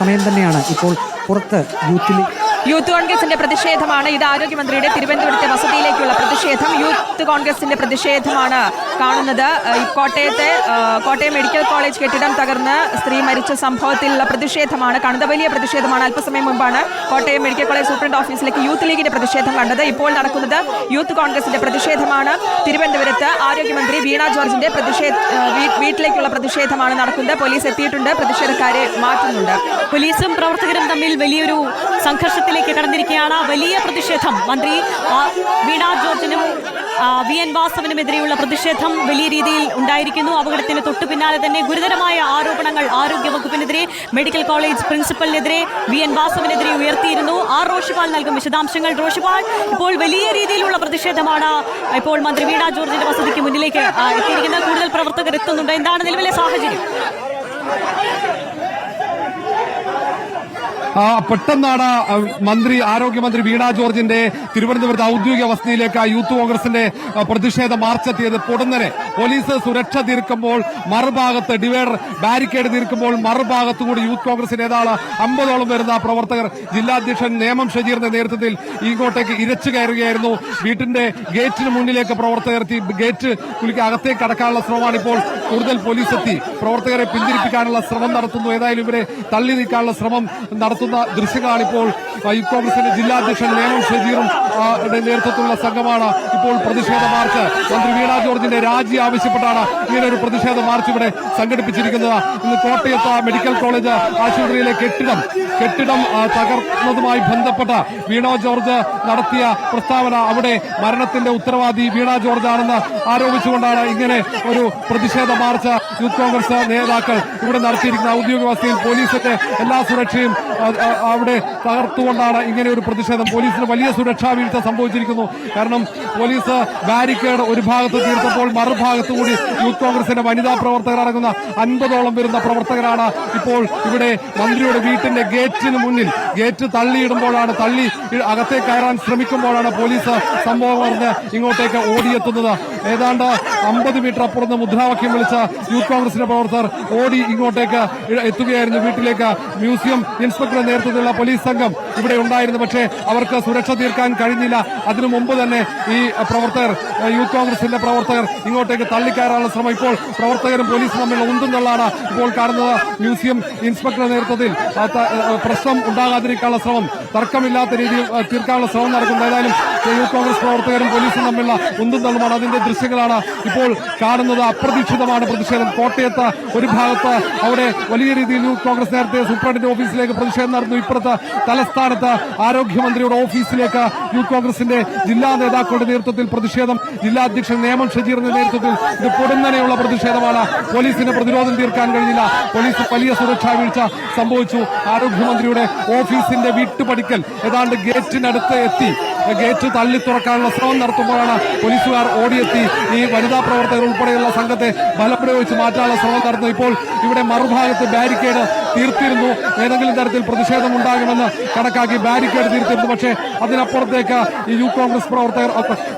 സമയം തന്നെയാണ് ഇപ്പോൾ പുറത്ത് യൂത്ത് ലീഗ് യൂത്ത് കോൺഗ്രസിന്റെ പ്രതിഷേധമാണ്. ഇത് ആരോഗ്യമന്ത്രിയുടെ തിരുവനന്തപുരത്തെ വസതിയിലേക്കുള്ള പ്രതിഷേധം. യൂത്ത് കോൺഗ്രസിന്റെ പ്രതിഷേധമാണ് കാണുന്നത്. കോട്ടയത്തെ കോട്ടയം മെഡിക്കൽ കോളേജ് കെട്ടിടം തകർന്ന് സ്ത്രീ മരിച്ച സംഭവത്തിലുള്ള പ്രതിഷേധമാണ് കാണുന്നത്. വലിയ പ്രതിഷേധമാണ്. അല്പസമയം മുമ്പാണ് കോട്ടയം മെഡിക്കൽ കോളേജ് സൂപ്രണ്ട് ഓഫീസിലേക്ക് യൂത്ത് ലീഗിന്റെ പ്രതിഷേധം കണ്ടത്. ഇപ്പോൾ നടക്കുന്നത് യൂത്ത് കോൺഗ്രസിന്റെ പ്രതിഷേധമാണ്. തിരുവനന്തപുരത്ത് ആരോഗ്യമന്ത്രി വീണ ജോർജിന്റെ പ്രതിഷേധ വീട്ടിലേക്കുള്ള പ്രതിഷേധമാണ് നടക്കുന്നത്. പോലീസ് എത്തിയിട്ടുണ്ട്. പ്രതിഷേധക്കാരെ മാറ്റുന്നുണ്ട്. പോലീസും പ്രവർത്തകരും തമ്മിൽ വലിയൊരു സംഘർഷത്തിലേക്ക് കടന്നിരിക്കുകയാണ്. വലിയ പ്രതിഷേധം. മന്ത്രി വീണ ജോർജിനും വി എൻ വാസവനുമെതിരെയുള്ള പ്രതിഷേധം വലിയ രീതിയിൽ ഉണ്ടായിരിക്കുന്നു. അപകടത്തിന് തൊട്ടു പിന്നാലെ തന്നെ ഗുരുതരമായ ആരോപണങ്ങൾ ആരോഗ്യ വകുപ്പിനെതിരെ മെഡിക്കൽ കോളേജ് പ്രിൻസിപ്പലിനെതിരെ വി എൻ വാസവനെതിരെ ഉയർത്തിയിരുന്നു. ആർ. റോഷിപാൽ നൽകും വിശദാംശങ്ങൾ. റോഷിപാൽ ഇപ്പോൾ വലിയ രീതിയിലുള്ള പ്രതിഷേധമാണ് ഇപ്പോൾ മന്ത്രി വീണ ജോർജിന്റെ വസതിക്ക് മുന്നിലേക്ക് എത്തിയിരിക്കുന്നത്. കൂടുതൽ പ്രവർത്തകർ എത്തുന്നുണ്ട്. എന്താണ് നിലവിലെ സാഹചര്യം? പെട്ടെന്നാണ് മന്ത്രി ആരോഗ്യമന്ത്രി വീണ ജോർജിന്റെ തിരുവനന്തപുരത്ത് ഔദ്യോഗിക വസതിയിലേക്ക് യൂത്ത് കോൺഗ്രസിന്റെ പ്രതിഷേധ മാർച്ച് എത്തിയത് പൊടുന്നനെ. പോലീസ് സുരക്ഷ തീർക്കുമ്പോൾ മറുഭാഗത്ത് ഡിവൈഡർ ബാരിക്കേഡ് തീർക്കുമ്പോൾ മറുഭാഗത്തു കൂടി യൂത്ത് കോൺഗ്രസ് നേതാവ് അമ്പതോളം വരുന്ന പ്രവർത്തകർ ജില്ലാധ്യക്ഷൻ നേമം ഷജീറിന്റെ നേതൃത്വത്തിൽ ഇങ്ങോട്ടേക്ക് ഇരച്ചു കയറുകയായിരുന്നു. വീട്ടിന്റെ ഗേറ്റിന് മുന്നിലേക്ക് പ്രവർത്തകർ എത്തി. ഗേറ്റ് കുലിക്ക് അകത്തേക്ക് കടക്കാനുള്ള ശ്രമമാണ് ഇപ്പോൾ കൂടുതൽ പോലീസ് എത്തി. പ്രവർത്തകരെ പിന്തിരിപ്പിക്കാനുള്ള ശ്രമം നടത്തുന്നു. ഏതായാലും ഇവരെ തള്ളി നീക്കാനുള്ള ശ്രമം നടത്തുന്ന. ദൃശ്യങ്ങളാണ് ഇപ്പോൾ ആ, യൂത്ത് കോൺഗ്രസിന്റെ ജില്ലാധ്യക്ഷൻ നേമം ഷജീറും നേതൃത്വത്തിലുള്ള സംഘമാണ് ഇപ്പോൾ പ്രതിഷേധ മാർച്ച്. മന്ത്രി വീണ ജോർജിന്റെ രാജി ആവശ്യപ്പെട്ടാണ് ഇങ്ങനെ ഒരു പ്രതിഷേധ മാർച്ച് ഇവിടെ സംഘടിപ്പിച്ചിരിക്കുന്നത്. ഇന്ന് കോട്ടയത്ത് മെഡിക്കൽ കോളേജ് ആശുപത്രിയിലെ കെട്ടിടം കെട്ടിടം തകർന്നതുമായി ബന്ധപ്പെട്ട വീണ ജോർജ് നടത്തിയ പ്രസ്താവന അവിടെ മരണത്തിന്റെ ഉത്തരവാദി വീണ ജോർജ് ആണെന്ന് ആരോപിച്ചുകൊണ്ടാണ് ഇങ്ങനെ ഒരു പ്രതിഷേധ മാർച്ച് യൂത്ത് കോൺഗ്രസ് നേതാക്കൾ ഇവിടെ നടത്തിയിരിക്കുന്ന ഔദ്യോഗിക വസതിയിൽ പോലീസിന്റെ എല്ലാ സുരക്ഷയും അവിടെ തകർത്തുകൊണ്ടാണ് ഇങ്ങനെ ഒരു പ്രതിഷേധം. പോലീസിന് വലിയ സുരക്ഷാ വീഴ്ച സംഭവിച്ചിരിക്കുന്നു. കാരണം പോലീസ് ബാരിക്കേഡ് ഒരു ഭാഗത്ത് തീർത്തപ്പോൾ മറുഭാഗത്തു കൂടി യൂത്ത് കോൺഗ്രസിന്റെ വനിതാ പ്രവർത്തകർ അടങ്ങുന്ന അൻപതോളം വരുന്ന പ്രവർത്തകരാണ് ഇപ്പോൾ ഇവിടെ മന്ത്രിയുടെ വീട്ടിന്റെ ഗേറ്റിന് മുന്നിൽ ഗേറ്റ് തള്ളിയിടുമ്പോഴാണ് തള്ളി അകത്തേക്ക് കയറാൻ ശ്രമിക്കുമ്പോഴാണ് പോലീസ് സംഭവം പറഞ്ഞ് ഇങ്ങോട്ടേക്ക് ഓടിയെത്തുന്നത്. ഏതാണ്ട് അമ്പത് മീറ്റർ അപ്പുറത്ത് മുദ്രാവാക്യം വിളിച്ച യൂത്ത് കോൺഗ്രസിന്റെ പ്രവർത്തകർ ഓടി ഇങ്ങോട്ടേക്ക് എത്തുകയായിരുന്നു. വീട്ടിലേക്ക് മ്യൂസിയം ഇൻസ്പെക്ടറുടെ നേതൃത്വത്തിലുള്ള പോലീസ് സംഘം ഇവിടെ ഉണ്ടായിരുന്നു. പക്ഷേ അവർക്ക് സുരക്ഷ തീർക്കാൻ കഴിഞ്ഞില്ല. അതിനു മുമ്പ് തന്നെ ഈ പ്രവർത്തകർ യൂത്ത് കോൺഗ്രസിന്റെ പ്രവർത്തകർ ഇങ്ങോട്ടേക്ക് തള്ളിക്കയറാനുള്ള ശ്രമം ഇപ്പോൾ പ്രവർത്തകരും പോലീസും തമ്മിലുള്ള ഉന്തുന്നുള്ളതാണ് ഇപ്പോൾ കാണുന്നത്. മ്യൂസിയം ഇൻസ്പെക്ടറുടെ നേതൃത്വത്തിൽ പ്രശ്നം ഉണ്ടാകാതിരിക്കാനുള്ള ശ്രമം തർക്കമില്ലാത്ത രീതിയിൽ തീർക്കാനുള്ള ശ്രമം നടക്കുന്നത് ഏതായാലും യൂത്ത് കോൺഗ്രസ് പ്രവർത്തകരും പോലീസും തമ്മിലുള്ള ഉന്തും തള്ളുമാണ് അതിന്റെ ദൃശ്യങ്ങളാണ് ഇപ്പോൾ കാണുന്നത്. അപ്രതീക്ഷിതമാണ് പ്രതിഷേധം. കോട്ടയത്ത് ഒരു ഭാഗത്ത് അവിടെ വലിയ രീതിയിൽ യൂത്ത് കോൺഗ്രസ് നേരത്തെ സൂപ്രണ്ടിന്റെ ഓഫീസിലേക്ക് പ്രതിഷേധം നടന്നു. ഇപ്പുറത്ത് തലസ്ഥാനത്ത് ആരോഗ്യമന്ത്രിയുടെ ഓഫീസിലേക്ക് യൂത്ത് കോൺഗ്രസിന്റെ ജില്ലാ നേതാക്കളുടെ നേതൃത്വത്തിൽ പ്രതിഷേധം. ജില്ലാ അധ്യക്ഷൻ നേമൻ ഷജീറിന്റെ നേതൃത്വത്തിൽ ഇത് പൊടുന്നനെയുള്ള പ്രതിഷേധമാണ്. പോലീസിന് പ്രതിരോധം തീർക്കാൻ കഴിഞ്ഞില്ല. പോലീസ് വലിയ സുരക്ഷാ വീഴ്ച സംഭവിച്ചു. ആരോഗ്യമന്ത്രിയുടെ ഓഫീസിന്റെ വീട്ടുപടിക്കൽ ഏതാണ്ട് ഗേറ്റിനടുത്ത് എത്തി. ഗേറ്റ് തള്ളി തുറക്കാനുള്ള ശ്രമം നടത്തുമ്പോഴാണ് പോലീസുകാർ ഓടിയെത്തി. ഈ വനിതാ പ്രവർത്തകർ ഉൾപ്പെടെയുള്ള സംഘത്തെ ബലപ്രയോഗിച്ച് മാറ്റാനുള്ള ശ്രമം നടത്തുന്നത് ഇപ്പോൾ ഇവിടെ മറുഭാഗത്ത് ബാരിക്കേഡ് തീർത്തിരുന്നു. ഏതെങ്കിലും തരത്തിൽ പ്രതിഷേധം ഉണ്ടാകുമെന്ന് കണക്കാക്കി ബാരിക്കേഡ് തീർത്തിരുന്നു. പക്ഷേ അതിനപ്പുറത്തേക്ക് ഈ യൂത്ത് കോൺഗ്രസ് പ്രവർത്തകർ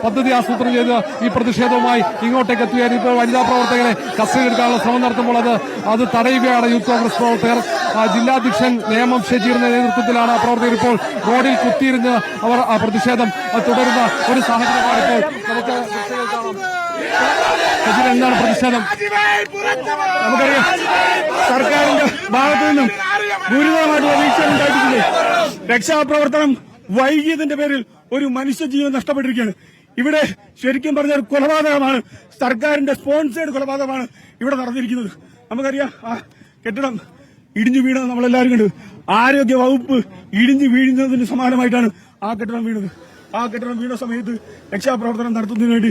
പദ്ധതി ആസൂത്രണം ചെയ്ത് ഈ പ്രതിഷേധവുമായി ഇങ്ങോട്ടേക്ക് എത്തുകയായിരുന്നു ഇപ്പോൾ വനിതാ പ്രവർത്തകരെ കസ്റ്റഡിയെടുക്കാനുള്ള ശ്രമം നടത്തുമ്പോൾ അത് അത് തടയുകയാണ് യൂത്ത് കോൺഗ്രസ് പ്രവർത്തകർ. ജില്ലാധ്യക്ഷൻ നേമം ഷജീറിന്റെ നേതൃത്വത്തിലാണ് പ്രവർത്തകർ ഇപ്പോൾ റോഡിൽ കുത്തിയിരുന്ന് അവർ പ്രതിഷേധം തുടരുന്ന ഒരു സാഹചര്യമാണ് ഇപ്പോൾ നമുക്ക്. ഷജീർ എന്താണ് പ്രതിഷേധം? നമുക്കറിയാം. സർക്കാരിന്റെ ഭാഗത്തു നിന്നും ഗുരുതരമായിട്ടുള്ള വീഴ്ച ഉണ്ടായിട്ടില്ലേ? രക്ഷാപ്രവർത്തനം വൈകിയതിന്റെ പേരിൽ ഒരു മനുഷ്യജീവൻ നഷ്ടപ്പെട്ടിരിക്കുകയാണ്. ഇവിടെ ശരിക്കും പറഞ്ഞ ഒരു കൊലപാതകമാണ്. സർക്കാരിന്റെ സ്പോൺസേഡ് കൊലപാതകമാണ് ഇവിടെ നടന്നിരിക്കുന്നത്. നമുക്കറിയാം ആ കെട്ടിടം ഇടിഞ്ഞു വീണത് നമ്മളെല്ലാവരും കണ്ടു. ആരോഗ്യ വകുപ്പ് ഇടിഞ്ഞു വീഴുന്നതിന് സമാനമായിട്ടാണ് ആ കെട്ടിടം വീണത്. ആ കെട്ടിടം വീണ സമയത്ത് രക്ഷാപ്രവർത്തനം നടത്തുന്നതിന് വേണ്ടി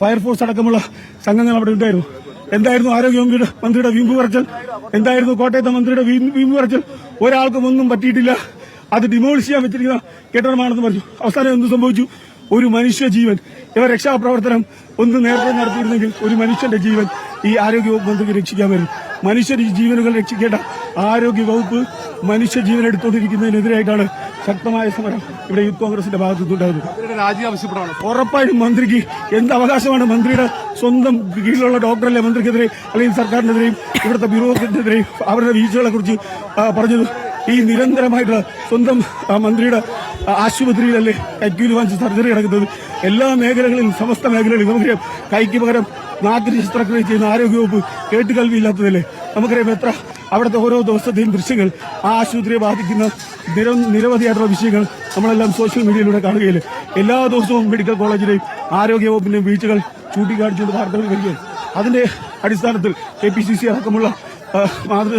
ഫയർഫോഴ്സ് അടക്കമുള്ള സംഘങ്ങൾ അവിടെ ഉണ്ടായിരുന്നു. എന്തായിരുന്നു ആരോഗ്യമന്ത്രിയുടെ മന്ത്രിയുടെ വീമ്പ് പറച്ചൽ എന്തായിരുന്നു കോട്ടയത്തെ മന്ത്രിയുടെ വീമ്പ് പറച്ചൽ ഒരാൾക്കും ഒന്നും പറ്റിയിട്ടില്ല. അത് ഡിമോളിഷ് ചെയ്യാൻ വെച്ചിരിക്കുന്ന കെട്ടിടമാണെന്ന് പറഞ്ഞു. അവസാനം എന്ത് സംഭവിച്ചു? ഒരു മനുഷ്യ ജീവൻ. ഇവർ രക്ഷാപ്രവർത്തനം ഒന്ന് നേരത്തെ നടത്തിയിരുന്നെങ്കിൽ ഒരു മനുഷ്യന്റെ ജീവൻ ഈ ആരോഗ്യ വകുപ്പ് രക്ഷിക്കാൻ വരും. മനുഷ്യ ജീവനുകൾ രക്ഷിക്കേണ്ട ആരോഗ്യ വകുപ്പ് മനുഷ്യ ജീവൻ എടുത്തുകൊണ്ടിരിക്കുന്നതിനെതിരായിട്ടാണ് ശക്തമായ സമരം ഇവിടെ യൂത്ത് കോൺഗ്രസിന്റെ ഭാഗത്തു ഉറപ്പായിട്ടും രാജി ആവശ്യപ്പെടാണ്. ഉറപ്പായും മന്ത്രിക്ക് എന്ത് അവകാശമാണ് മന്ത്രിയുടെ സ്വന്തം കീഴിലുള്ള ഡോക്ടറല്ലേ മന്ത്രിക്കെതിരെ അല്ലെങ്കിൽ സർക്കാരിനെതിരെയും ഇവിടുത്തെ ബ്യൂറോക്രറ്റിനെതിരെയും അവരുടെ വീഴ്ചകളെ കുറിച്ച് പറഞ്ഞത് ഈ നിരന്തരമായിട്ടുള്ള സ്വന്തം മന്ത്രിയുടെ ആശുപത്രിയിലല്ലേ കൈക്കൂലി വാങ്ങിച്ച് സർജറി നടക്കുന്നത്. എല്ലാ മേഖലകളിലും സമസ്ത മേഖലകളിലും നമുക്കറിയാം കൈക്ക് പകരം നാട്ടിന് ശസ്ത്രക്രിയ ചെയ്യുന്ന ആരോഗ്യവകുപ്പ് കേട്ടുകൽവിയില്ലാത്തതല്ലേ? നമുക്കറിയാം എത്ര അവിടുത്തെ ഓരോ ദിവസത്തെയും ദൃശ്യങ്ങൾ ആ ആശുപത്രിയെ ബാധിക്കുന്ന നിര നിരവധിയായിട്ടുള്ള വിഷയങ്ങൾ നമ്മളെല്ലാം സോഷ്യൽ മീഡിയയിലൂടെ കാണുകയില്ലേ? എല്ലാ ദിവസവും മെഡിക്കൽ കോളേജിലെയും ആരോഗ്യവകുപ്പിന്റെയും വീഴ്ചകൾ ചൂണ്ടിക്കാണിച്ചുകൊണ്ട് വാർത്തകൾ വരികയാണ്. അതിന്റെ അടിസ്ഥാനത്തിൽ കെ പി സി സി അടക്കമുള്ള മാതൃ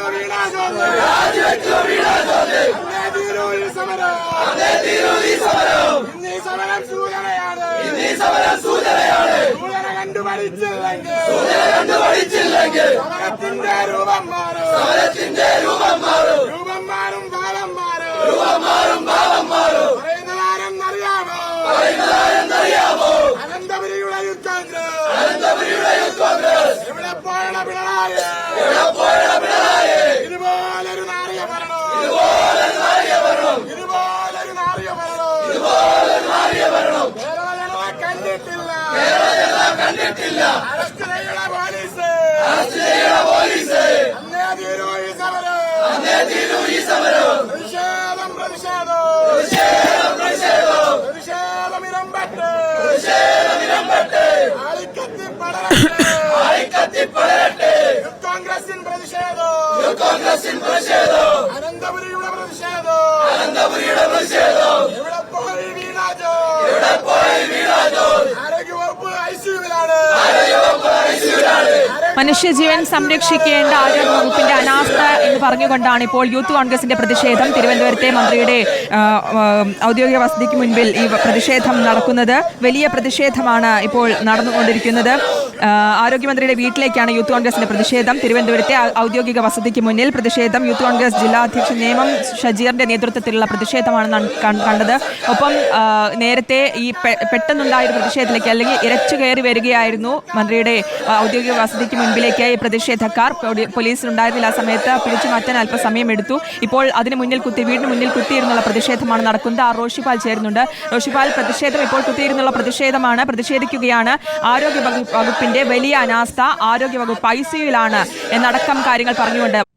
ഇവിടെ പോയി ആരോഗ്യമന്ത്രി ഇവിടെ പോയി ആരോഗ്യമന്ത്രി എവിടെ പോയി ആരോഗ്യമന്ത്രി രാജിവെക്കൂ വീണാ ജോർജ് രാജിവെക്കൂ വീണാ ജോർജ് രാജിവെക്കൂ വീണാ ജോർജ് രാജിവെക്കൂ വീണാ ജോർജ് അന്നേ തീരൂ ഈ സമരം അന്നേ തീരൂ ഈ സമരം ഇന്നീ സമരം സൂചനയാണ് ഇന്നീ സമരം സൂചനയാണ് സൂചന കണ്ടു പഠിച്ചില്ലെങ്കിൽ സൂചന കണ്ടു പഠിച്ചില്ലെങ്കിൽ സമരത്തിന്റെ രൂപം മാറും. സമരത്തിന്റെ രൂപം മാറും. രൂപം മാറും ഭാവം മാറും. രൂപം മാറും ഭാവം മാറും. ജനത കണ്ടിട്ടില്ല അറസ്റ്റ് ചെയ്യണ പോലീസ് അറസ്റ്റ് ചെയ്യണ പോലീസ് അന്നേ തീരൂ ഈ സമരം അന്നേ തീരൂ ഈ സമരം പ്രതിഷേധം പ്രതിഷേധം പ്രതിഷേധം പ്രതിഷേധം പ്രതിഷേധം ഇരമ്പെട്ട് പ്രതിഷേധം ഇരമ്പെട്ട് ആളിക്കത്തി പടരട്ടെ ആളിക്കത്തി പടരട്ടെ യൂത്ത് കോൺഗ്രസിൻ പ്രതിഷേധം യൂത്ത് കോൺഗ്രസിൻ പ്രതിഷേധം അനന്തപുരിയുടെ പ്രതിഷേധം അനന്തപുരിയുടെ പ്രതിഷേധം എവിടെ പോയി വീണാജോ എവിടെ പോയി വീണാജോ ആരോഗ്യവകുപ്പ് ഐസിയുവിലാണ് ആരോഗ്യവകുപ്പ് ഐസിയുവിലാണ് മനുഷ്യജീവൻ സംരക്ഷിക്കേണ്ട ആരോഗ്യ വകുപ്പിന്റെ അനാസ്ഥ എന്ന് പറഞ്ഞുകൊണ്ടാണ് ഇപ്പോൾ യൂത്ത് കോൺഗ്രസിന്റെ പ്രതിഷേധം. തിരുവനന്തപുരത്തെ മന്ത്രിയുടെ ഔദ്യോഗിക വസതിക്ക് മുൻപിൽ ഈ പ്രതിഷേധം നടക്കുന്നത്. വലിയ പ്രതിഷേധമാണ് ഇപ്പോൾ നടന്നുകൊണ്ടിരിക്കുന്നത്. ആരോഗ്യമന്ത്രിയുടെ വീട്ടിലേക്കാണ് യൂത്ത് കോൺഗ്രസിന്റെ പ്രതിഷേധം. തിരുവനന്തപുരത്തെ ഔദ്യോഗിക വസതിക്ക് മുന്നിൽ പ്രതിഷേധം. യൂത്ത് കോൺഗ്രസ് ജില്ലാ അധ്യക്ഷൻ നേമം ഷജീറിന്റെ നേതൃത്വത്തിലുള്ള പ്രതിഷേധമാണ് കണ്ടത്. ഒപ്പം നേരത്തെ ഈ പെട്ടെന്നുണ്ടായ ഒരു പ്രതിഷേധത്തിലേക്ക് അല്ലെങ്കിൽ ഇരച്ചു കയറി വരികയായിരുന്നു മന്ത്രിയുടെ ഔദ്യോഗിക വസതിക്ക് മുൻപിലേക്ക് ഈ പ്രതിഷേധക്കാർ പോലീസിനുണ്ടായിരുന്നില്ല ആ സമയത്ത് പിടിച്ചു മാറ്റാൻ അല്പസമയം എടുത്തു. ഇപ്പോൾ അതിന് മുന്നിൽ കുത്തി വീടിന് മുന്നിൽ കുത്തിയിരുന്നുള്ള പ്രതിഷേധമാണ് നടക്കുന്നത്. ആ റോഷിപാൽ ചേരുന്നുണ്ട്. റോഷിപാൽ പ്രതിഷേധം ഇപ്പോൾ കുത്തിയിരുന്നുള്ള പ്രതിഷേധമാണ്. പ്രതിഷേധിക്കുകയാണ്. ആരോഗ്യ വകുപ്പിന്റെ വലിയ അനാസ്ഥ ആരോഗ്യ വകുപ്പ് ഐ സിയുലാണ് എന്നടക്കം കാര്യങ്ങൾ പറഞ്ഞുകൊണ്ട്